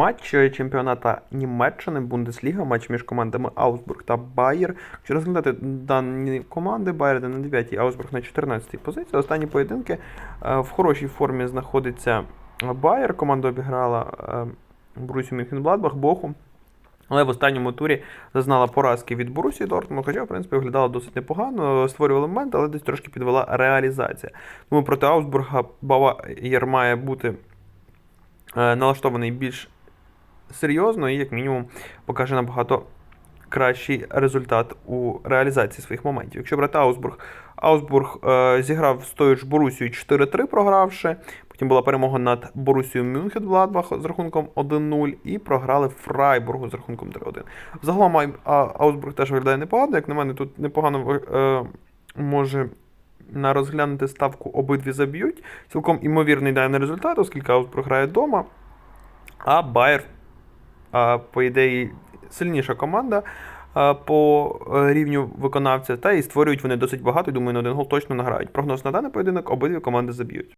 Матч е, чемпіоната Німеччини, Бундесліга, матч між командами Аусбург та Байер. Якщо розглядати дані команди, Байер на 9-й, Аусбург на 14-й позиції. Останні поєдинки е, в хорошій формі знаходиться Байер. Команда обіграла е, Борусю Мюнхен-Бладбах, Боху. Але в останньому турі зазнала поразки від Борусії Дортмунду, хоча, в принципі, виглядала досить непогано, створювала момент, але десь трошки підвела реалізація. Тому проти Аусбурга Баваєр має бути е, налаштований більш серйозно і, як мінімум, покаже набагато кращий результат у реалізації своїх моментів. Якщо брати Аусбург, Аусбург е, зіграв з тою ж Борусією 4-3 програвши. Потім була перемога над Борусією Мюнхен-Гладбах з рахунком 1-0 і програли Фрайбургу з рахунком 3-1. Загалом Аусбург теж виглядає непогано. Як на мене, тут непогано е, може на розглянути ставку обидві заб'ють. Цілком імовірний даний результат, оскільки Аусбург грає вдома, а Байер, по ідеї, сильніша команда по е, рівню виконавця, та і створюють вони досить багато. Думаю, на один гол точно награють. Прогноз на даний поєдинок обидві команди заб'ють.